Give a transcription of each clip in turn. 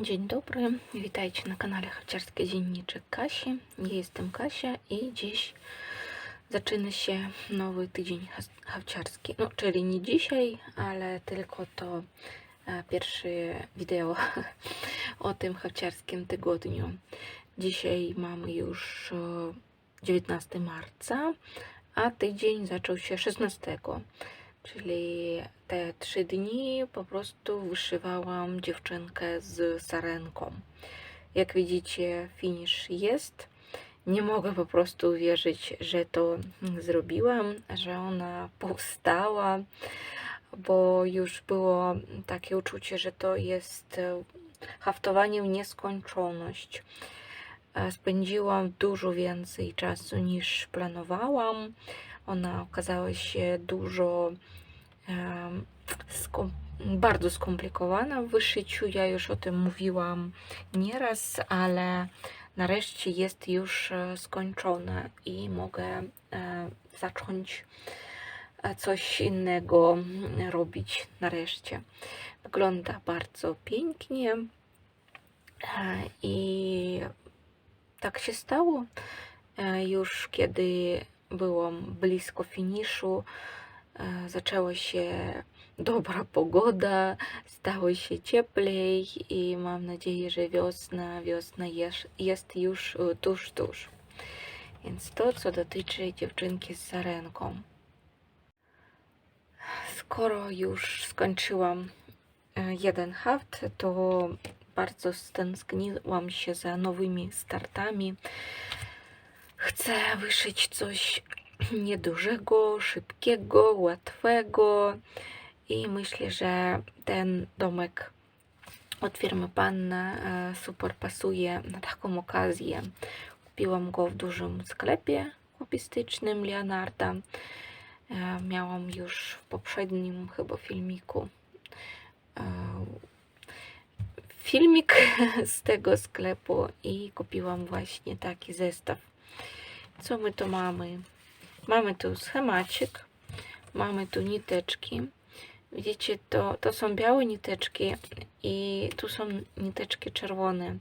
Dzień dobry, witajcie na kanale Harciarski Dzienniczek Kasi. Ja jestem Kasia i dziś zaczyna się nowy tydzień harciarski. No, czyli nie dzisiaj, ale tylko to e, pierwsze wideo o tym harciarskim tygodniu. Dzisiaj mamy już e, 19 marca, a tydzień zaczął się 16. Czyli te trzy dni po prostu wyszywałam dziewczynkę z sarenką. Jak widzicie, finish jest. Nie mogę po prostu uwierzyć, że to zrobiłam, że ona powstała, bo już było takie uczucie, że to jest e, haftowanie w nieskończoność. E, Spędziłam dużo więcej czasu niż planowałam. Ona okazała się dużo skom- bardzo skomplikowana w wyszyciu. Ja już o tym mówiłam nieraz, ale nareszcie jest już e, skończona i mogę e, zacząć e, coś innego robić nareszcie. Wygląda bardzo pięknie i tak się stało już kiedy byłam blisko finiszu. e, Zaczęła się dobra pogoda, stało się cieplej i mam nadzieję, że wiosna, wiosna jest, jest już e, tuż, tuż. Więc to, co dotyczy dziewczynki z sarenką. Skoro już skończyłam e, jeden haft, to bardzo stęskniłam się za nowymi startami. Chcę wyszyć coś niedużego, szybkiego, łatwego i myślę, że ten domek od firmy Panna e, super pasuje na taką okazję. Kupiłam go w dużym sklepie kubistycznym Leonarda. E, Miałam już w poprzednim chyba filmiku e, filmik z tego sklepu i kupiłam właśnie taki zestaw. Co my tu mamy? Mamy tu schemacik, mamy tu niteczki. Widzicie, to, to są białe niteczki i tu są niteczki czerwone.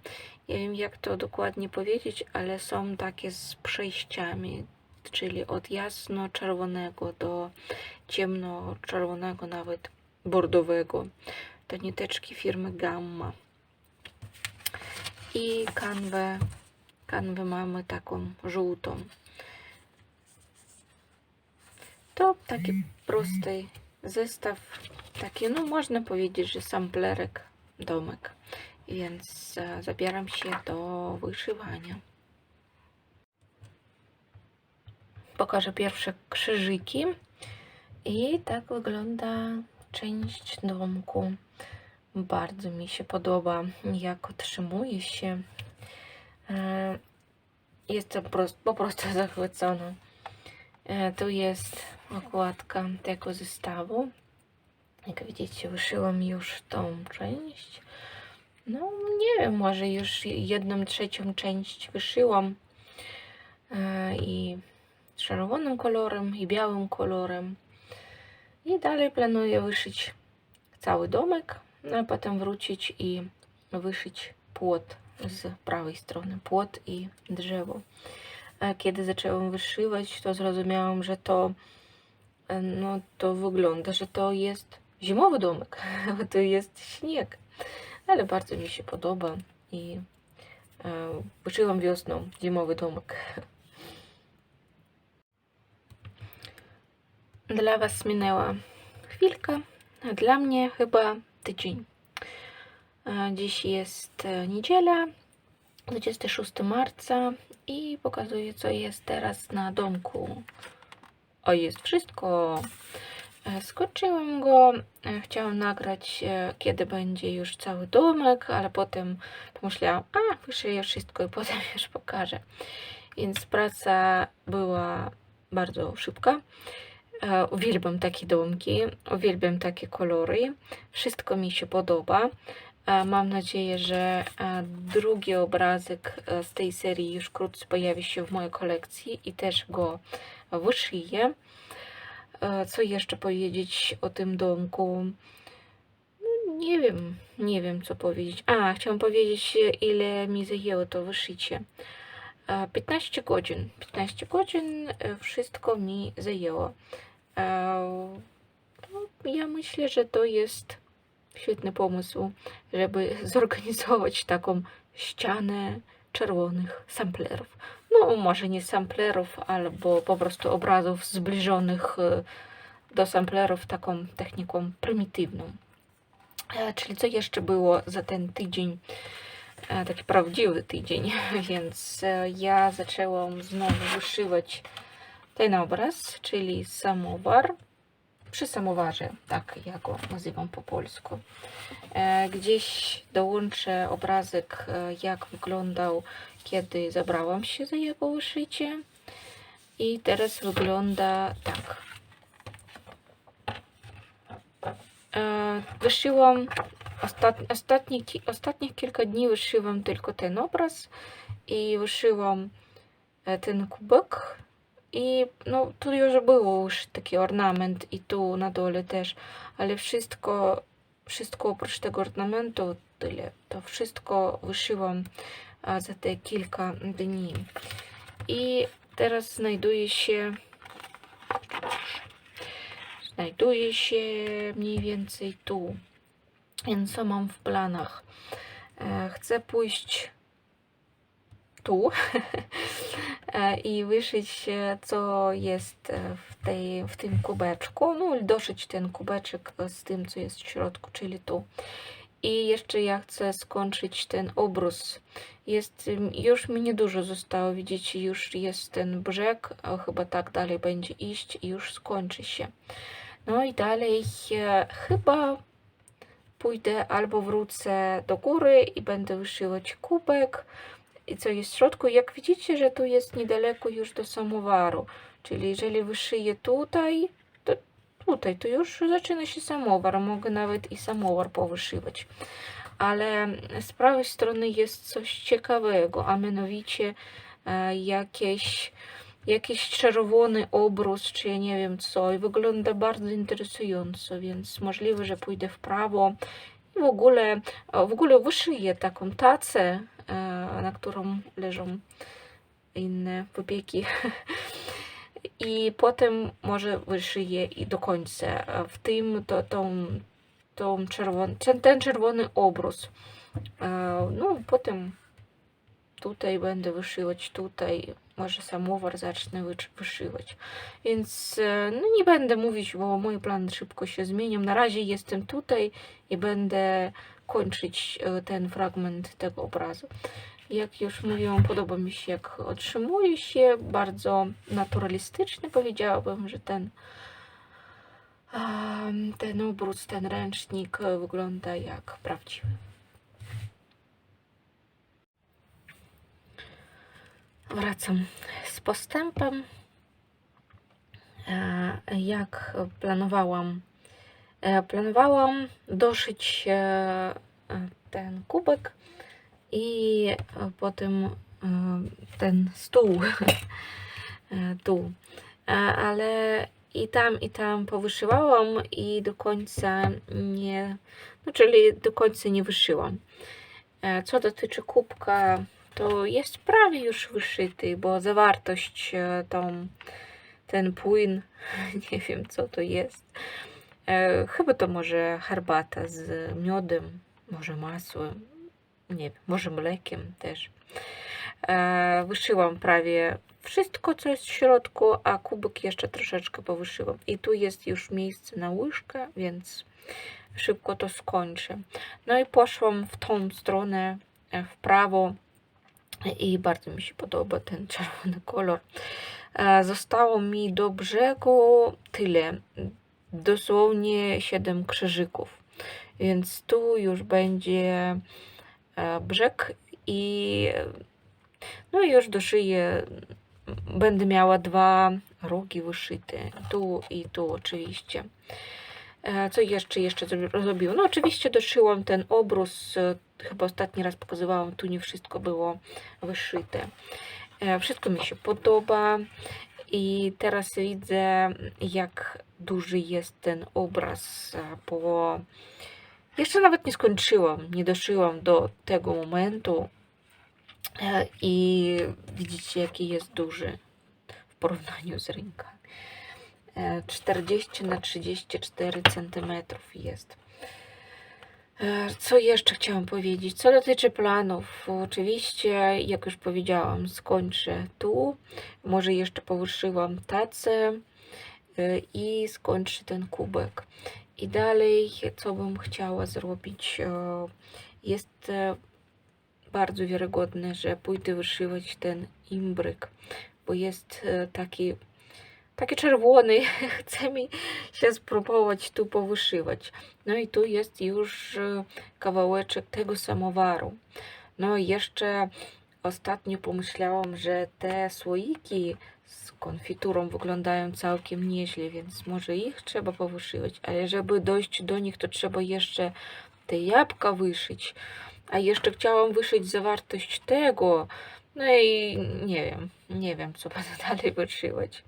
Nie wiem jak to dokładnie powiedzieć, ale są takie z przejściami, czyli od jasno-czerwonego do ciemno-czerwonego, nawet bordowego. To niteczki firmy Gamma. I kanwę, kanwę mamy taką żółtą. To taki prosty zestaw, taki, no można powiedzieć, że samplerek domek. Więc e, zabieram się do wyszywania. Pokażę pierwsze krzyżyki. I tak wygląda część domku. Bardzo mi się podoba, jak otrzymuje się. E, Jestem po prostu zachwycona. E, Tu jest okładka tego zestawu. Jak widzicie, wyszyłam już tą część. No, nie wiem, może już jedną trzecią część wyszyłam. E, I czerwonym kolorem, i białym kolorem. I dalej planuję wyszyć cały domek, no a potem wrócić i wyszyć płot z prawej strony, płot i drzewo. Kiedy zaczęłam wyszywać, to zrozumiałam, że to e, no to wygląda, że to jest zimowy domek, bo to jest śnieg. Ale bardzo mi się podoba i e, wyszyłam wiosną zimowy domek. Dla Was minęła chwilka, a dla mnie chyba tydzień. E, Dziś jest e, niedziela, 26 marca i pokazuję, co jest teraz na domku. O, jest wszystko. E, Skończyłam go. Chciałam nagrać, kiedy będzie już cały domek, ale potem pomyślałam, a, wyszyję wszystko i potem już pokażę. Więc praca była bardzo szybka. Uwielbiam takie domki, uwielbiam takie kolory. Wszystko mi się podoba. E, Mam nadzieję, że e, drugi obrazek e, z tej serii już wkrótce pojawi się w mojej kolekcji i też go wyszyję. Co jeszcze powiedzieć o tym domku? No, Nie wiem, nie wiem co powiedzieć. A, chciałam powiedzieć, ile mi zajęło to wyszycie. E, 15 godzin. 15 godzin wszystko mi zajęło. No, ja myślę, że to jest świetny pomysł, żeby zorganizować taką ścianę czerwonych samplerów. No, może nie samplerów, albo po prostu obrazów zbliżonych e, do samplerów taką techniką prymitywną. E, Czyli co jeszcze było za ten tydzień? E, Taki prawdziwy tydzień, więc ja zaczęłam znowu wyszywać ten obraz, czyli samowar. Przy samowarze, tak ja go nazywam po polsku. E, Gdzieś dołączę obrazek, e, jak wyglądał, kiedy zabrałam się za jego wyszycie. I teraz wygląda tak. E, Wyszyłam ostat, ostatnie, ki- ostatnich kilka dni wyszyłam tylko ten obraz i wyszyłam ten kubek i no tu już było już taki ornament i tu na dole też, ale wszystko, wszystko oprócz tego ornamentu tyle, to wszystko wyszyłam za te kilka dni. I teraz znajduje się znajduje się mniej więcej tu. Więc co mam w planach? E, Chcę pójść tu e, i wyszyć, e, co jest e, w, tej, w tym kubeczku. No doszyć ten kubeczek z tym, co jest w środku, czyli tu. I jeszcze ja chcę skończyć ten obrus. Jest, już mi niedużo zostało, widzicie, już jest ten brzeg, chyba tak dalej będzie iść i już skończy się. No i dalej chyba pójdę albo wrócę do góry i będę wyszywać kubek i co jest w środku. Jak widzicie, że tu jest niedaleko już do samowaru, czyli jeżeli wyszyję tutaj, to tutaj to już zaczyna się samowar. Mogę nawet i samowar powyszywać. Ale z prawej strony jest coś ciekawego, a mianowicie e, jakieś jakiś czerwony obrus, czy ja nie wiem co, i wygląda bardzo interesująco, więc możliwe, że pójdę w prawo i w ogóle, w ogóle wyszyję taką tacę, na którą leżą inne wypieki. I potem może wyszyję i do końca. W tym to, tą, tą czerwon, ten, czerwony obrus. E, No, potem tutaj będę wyszywać, tutaj może samowar zacznę wyszywać. Więc e, no nie będę mówić, bo moje plany szybko się zmienią. Na razie jestem tutaj i będę kończyć e, ten fragment tego obrazu. Jak już mówiłam, podoba mi się, jak otrzymuje się. Bardzo naturalistyczny, powiedziałabym, że ten ten obrus, ten ręcznik e, wygląda jak prawdziwy. Wracam z postępem. E, Jak planowałam, planowałam doszyć e, e, ten kubek i e, potem e, ten stół e, tu. E, Ale i tam, i tam powyszyłam i do końca nie, no czyli do końca nie wyszyłam. E, Co dotyczy kubka, to jest prawie już wyszyty, bo zawartość e, tą, ten płyn, nie wiem co to jest. E, chyba to może herbata z miodem, może masłem, nie wiem, może mlekiem też. E, wyszyłam prawie wszystko, co jest w środku, a kubek jeszcze troszeczkę powyszyłam. I tu jest już miejsce na łyżkę, więc szybko to skończę. No i poszłam w tą stronę, e, w prawo i bardzo mi się podoba ten czerwony kolor. Zostało mi do brzegu tyle, dosłownie 7 krzyżyków, więc tu już będzie e, brzeg i no już doszyję, będę miała dwa rogi wyszyte, tu i tu oczywiście. E, Co jeszcze jeszcze zro- zrobiłam? No oczywiście doszyłam ten obrus, e, chyba ostatni raz pokazywałam, tu nie wszystko było wyszyte. Wszystko mi się podoba i teraz widzę jak duży jest ten obraz, e, bo jeszcze nawet nie skończyłam, nie doszyłam do tego momentu e, i widzicie jaki jest duży w porównaniu z rękami. E, 40 na 34 cm jest. E, Co jeszcze chciałam powiedzieć? Co dotyczy planów, oczywiście, jak już powiedziałam, skończę tu. Może jeszcze powyszyłam tacę e, i skończę ten kubek. I dalej, co bym chciała zrobić? Jest e, bardzo wiarygodne, że pójdę wyszywać ten imbryk, bo jest taki, taki czerwony. Chce mi się spróbować tu powyszywać. No i tu jest już e, kawałeczek tego samowaru. No i jeszcze ostatnio pomyślałam, że te słoiki z konfiturą wyglądają całkiem nieźle, więc może ich trzeba powyszywać, ale żeby dojść do nich, to trzeba jeszcze te jabłka wyszyć. A jeszcze chciałam wyszyć zawartość tego. No i nie wiem, nie wiem, co będę dalej wyszywać.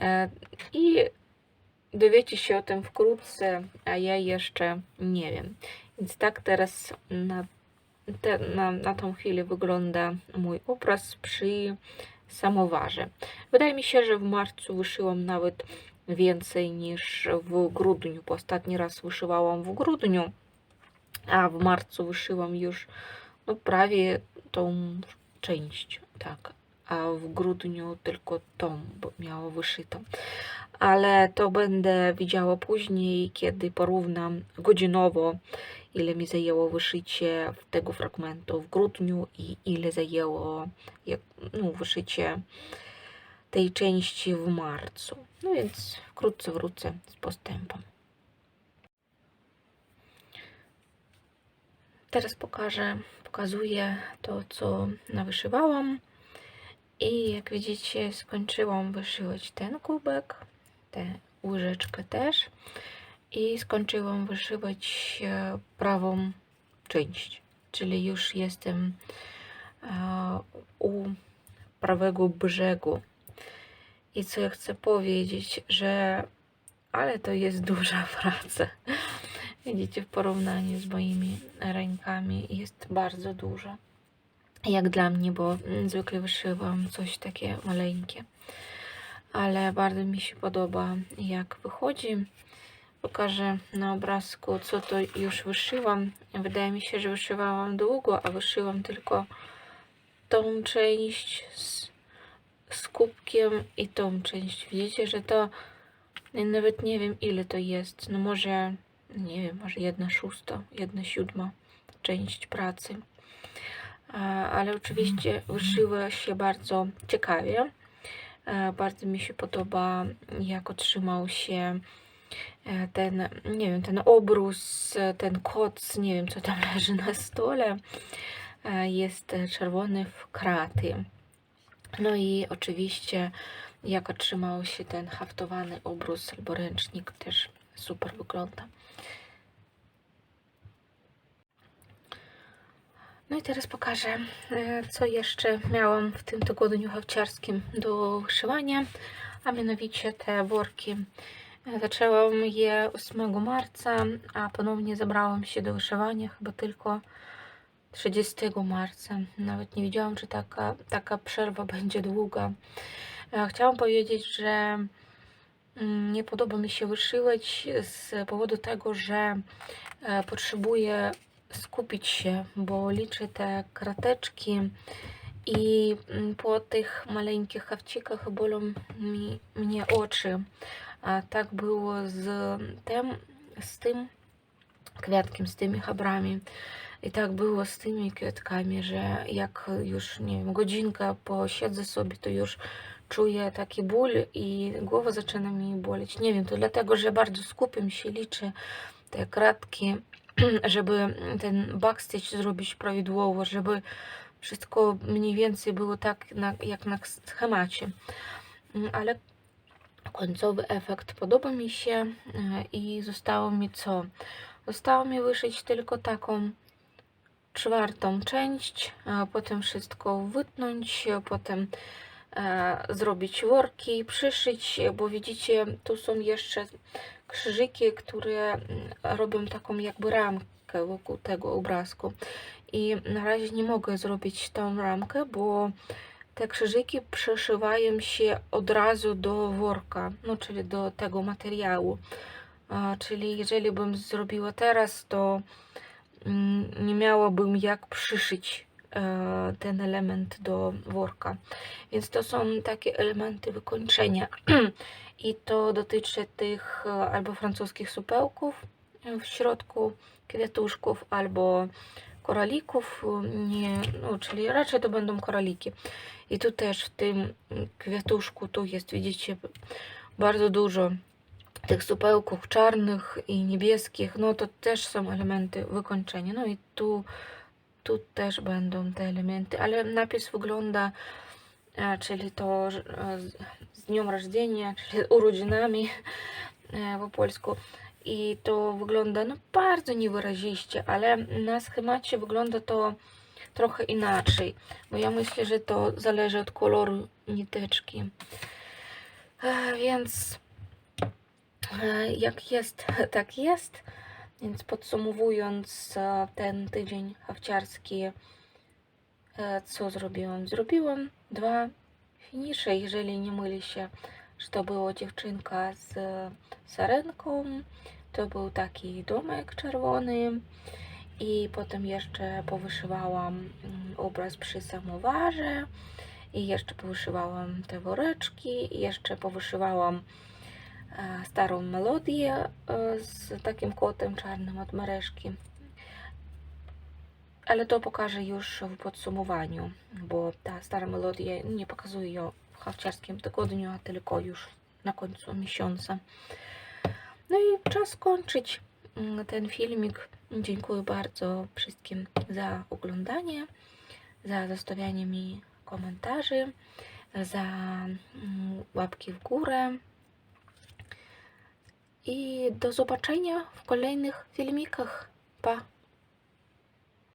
E, I dowiecie się o tym wkrótce, a ja jeszcze nie wiem. Więc tak teraz na, te, na, na tą chwilę wygląda mój obraz przy samowarze. Wydaje mi się, że w marcu wyszyłam nawet więcej niż w grudniu, bo ostatni raz wyszywałam w grudniu, a w marcu wyszyłam już no, prawie tą część, tak, w grudniu tylko tą bo miała wyszytą. Ale to będę widziała później, kiedy porównam godzinowo, ile mi zajęło wyszycie tego fragmentu w grudniu i ile zajęło no, wyszycie tej części w marcu. No więc wkrótce wrócę z postępem. Teraz pokażę, pokazuję to, co nawyszywałam. I jak widzicie, skończyłam wyszywać ten kubek, tę łyżeczkę też. I skończyłam wyszywać e, prawą część, czyli już jestem e, u prawego brzegu. I co ja chcę powiedzieć, że ale to jest duża praca. Widzicie, w porównaniu z moimi rękami jest bardzo duża. Jak dla mnie, bo mm, zwykle wyszywam coś takie maleńkie. Ale bardzo mi się podoba, jak wychodzi. Pokażę na obrazku, co to już wyszyłam. Wydaje mi się, że wyszywałam długo, a wyszyłam tylko tą część z, z kubkiem i tą część. Widzicie, że to nawet nie wiem ile to jest. No może, nie wiem, może jedna szósta, jedna siódma część pracy. Ale oczywiście wyszyła się bardzo ciekawie. Bardzo mi się podoba, jak otrzymał się e, ten, nie wiem, ten obrus, ten koc, nie wiem, co tam leży na stole. E, Jest czerwony w kraty. No i oczywiście, jak otrzymał się ten haftowany obrus albo ręcznik, też super wygląda. No i teraz pokażę, e, co jeszcze miałam w tym tygodniu hawciarskim do wyszywania, a mianowicie te worki. E, Zaczęłam je 8 marca, a ponownie zabrałam się do wyszywania chyba tylko 30 marca. Nawet nie wiedziałam, czy taka, taka przerwa będzie długa. E, Chciałam powiedzieć, że mm, nie podoba mi się wyszywać z powodu tego, że potrzebuję skupić się, bo liczę te krateczki i mm, po tych maleńkich hawcikach bolą mi, mnie oczy. A tak było z tym, z tym kwiatkiem, z tymi chabrami. I tak było z tymi kwiatkami, że jak już, nie wiem, godzinkę posiedzę sobie, to już czuję taki ból i głowa zaczyna mi boleć. Nie wiem, to dlatego, że bardzo skupiam się, liczę te kratki, żeby ten backstage zrobić prawidłowo, żeby wszystko mniej więcej było tak, na, jak na schemacie. Mm, Ale końcowy efekt podoba mi się e, i zostało mi co? Zostało mi wyszyć tylko taką czwartą część, potem wszystko wytnąć, potem zrobić worki, przyszyć, bo widzicie, tu są jeszcze krzyżyki, które mm, robią taką jakby ramkę wokół tego obrazku. I na razie nie mogę zrobić tą ramkę, bo te krzyżyki przeszywają się od razu do worka, no czyli do tego materiału. A, czyli jeżeli bym zrobiła teraz, to mm, nie miałabym jak przyszyć e, ten element do worka. Więc to są takie elementy wykończenia. I to dotyczy tych e, albo francuskich supełków e, w środku, kwiatuszków, albo koralików, e, nie, no, czyli raczej to będą koraliki. I tu też w tym kwiatuszku, tu jest, widzicie, bardzo dużo tych supełków czarnych i niebieskich, no to też są elementy wykończenia. No i tu, tu też będą te elementy, ale napis wygląda, e, czyli to e, z- dniem rodzenia, czyli urodzinami e, po polsku. I to wygląda no, bardzo niewyraziście, ale na schemacie wygląda to trochę inaczej, bo ja myślę, że to zależy od koloru niteczki. Więc jak jest, tak jest. Więc podsumowując e, ten tydzień hawciarski, e, co zrobiłam? Zrobiłam dwa finisze, jeżeli nie myli się, że to była dziewczynka z sarenką, to był taki domek czerwony i potem jeszcze powyszywałam mm, obraz przy samowarze i jeszcze powyszywałam te woreczki i jeszcze powyszywałam e, starą melodię e, z takim kotem czarnym od Mereszki. Ale to pokażę już w podsumowaniu, bo ta stara melodia nie pokazuje ją w hawciarskim tygodniu, a tylko już na końcu miesiąca. No i czas kończyć mm, ten filmik. Dziękuję bardzo wszystkim za oglądanie, za zostawianie mi komentarzy, za mm, łapki w górę. I do zobaczenia w kolejnych filmikach. Pa!